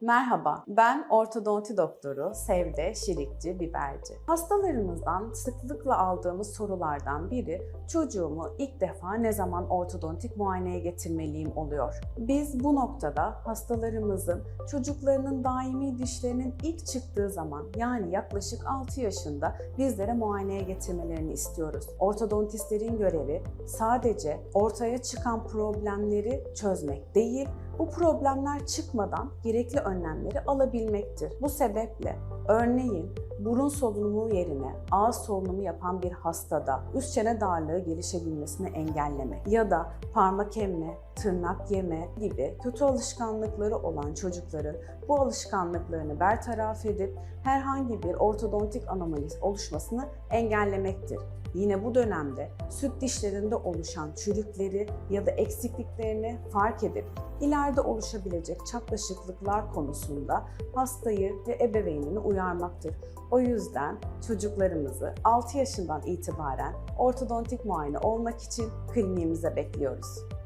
Merhaba, ben ortodonti doktoru Sevde Şirikçi Biberci. Hastalarımızdan sıklıkla aldığımız sorulardan biri çocuğumu ilk defa ne zaman ortodontik muayeneye getirmeliyim oluyor. Biz bu noktada hastalarımızın çocuklarının daimi dişlerinin ilk çıktığı zaman yani yaklaşık 6 yaşında bizlere muayeneye getirmelerini istiyoruz. Ortodontistlerin görevi sadece ortaya çıkan problemleri çözmek değil, bu problemler çıkmadan gerekli önlemleri alabilmektir. Bu sebeple örneğin burun solunumu yerine ağız solunumu yapan bir hastada üst çene darlığı gelişebilmesini engellemek ya da parmak emme, tırnak yeme gibi kötü alışkanlıkları olan çocukların bu alışkanlıklarını bertaraf edip herhangi bir ortodontik anomali oluşmasını engellemektir. Yine bu dönemde süt dişlerinde oluşan çürükleri ya da eksikliklerini fark edip ileride oluşabilecek çapraşıklıklar konusunda hastayı ve ebeveynini uyarmaktır. O yüzden çocuklarımızı 6 yaşından itibaren ortodontik muayene olmak için kliniğimize bekliyoruz.